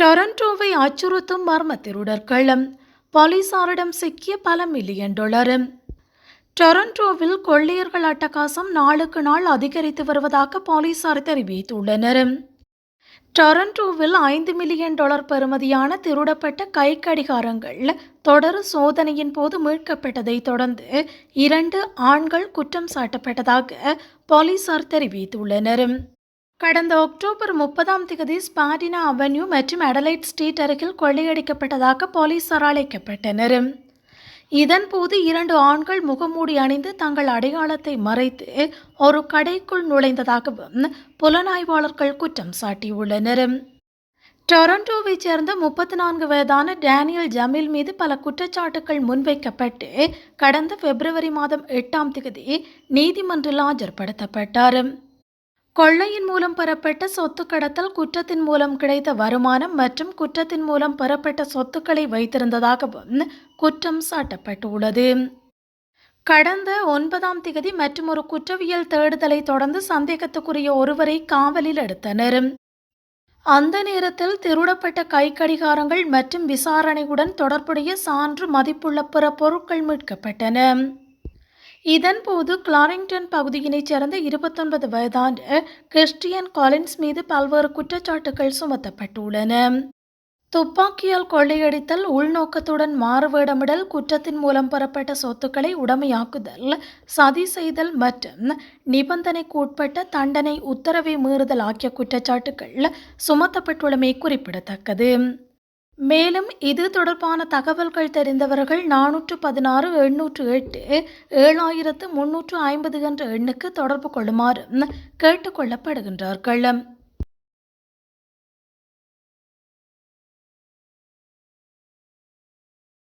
டொரண்டோவை அச்சுறுத்தும் மர்ம திருடர்களும் போலீசாரிடம் சிக்கிய பல மில்லியன் டாலர். டொரண்டோவில் கொள்ளையர்கள் அட்டகாசம் நாளுக்கு நாள் அதிகரித்து வருவதாக போலீசார் தெரிவித்துள்ளனர். டொரண்டோவில் ஐந்து மில்லியன் டாலர் பெறுமதியான திருடப்பட்ட கை கடிகாரங்கள் தொடர் சோதனையின் போது மீட்கப்பட்டதை தொடர்ந்து இரண்டு ஆண்கள் குற்றம் சாட்டப்பட்டதாக போலீசார் தெரிவித்துள்ளனர். கடந்த அக்டோபர் முப்பதாம் தேதி ஸ்பாடினா அவென்யூ மற்றும் அடலைட் ஸ்ட்ரீட் அருகில் கொள்ளையடிக்கப்பட்டதாக போலீசார் அழைக்கப்பட்டனர். இதன்போது இரண்டு ஆண்கள் முகமூடி அணிந்து தங்கள் அடையாளத்தை மறைத்து ஒரு கடைக்குள் நுழைந்ததாகவும் புலனாய்வாளர்கள் குற்றம் சாட்டியுள்ளனர். டொரண்டோவைச் சேர்ந்த முப்பத்தி நான்கு வயதான டேனியல் ஜமீல் மீது பல குற்றச்சாட்டுகள் முன்வைக்கப்பட்டு கடந்த பிப்ரவரி மாதம் எட்டாம் தேதி நீதிமன்றில் ஆஜர்படுத்தப்பட்டார். கொள்ளையின் மூலம் பெறப்பட்ட சொத்து கடத்தல் குற்றத்தின் மூலம் கிடைத்த வருமானம் மற்றும் குற்றத்தின் மூலம் பெறப்பட்ட சொத்துக்களை வைத்திருந்ததாகவும் குற்றம் சாட்டப்பட்டுள்ளது. கடந்த ஒன்பதாம் திகதி மற்றும் ஒரு குற்றவியல் தேடுதலை தொடர்ந்து சந்தேகத்துக்குரிய ஒருவரை காவலில் எடுத்தனர். அந்த நேரத்தில் திருடப்பட்ட கை கடிகாரங்கள் மற்றும் விசாரணையுடன் தொடர்புடைய சான்று மதிப்புள்ள பிற பொருட்கள் மீட்கப்பட்டன. இதன்போது கிளாரிங்டன் பகுதியினைச் சேர்ந்த இருபத்தொன்பது வயதான கிறிஸ்டியன் காலின்ஸ் மீது பல்வேறு குற்றச்சாட்டுகள் சுமத்தப்பட்டுள்ளன. துப்பாக்கியால் கொள்ளையடித்தல் உள்நோக்கத்துடன் மாறுவேடமிடல் குற்றத்தின் மூலம் பெறப்பட்ட சொத்துக்களை உடமையாக்குதல் சதி செய்தல் மற்றும் நிபந்தனைக்கு உட்பட்ட தண்டனை உத்தரவை மீறுதல் ஆகிய குற்றச்சாட்டுகள் சுமத்தப்பட்டுள்ளமை குறிப்பிடத்தக்கது. மேலும் இது தொடர்பான தகவல்கள் தெரிந்தவர்கள் நானூற்று பதினாறு எண்ணூற்று எட்டு ஏழாயிரத்து முன்னூற்று ஐம்பது என்ற எண்ணுக்கு தொடர்பு கொள்ளுமாறு கேட்டுக்கொள்ளப்படுகின்றார்கள்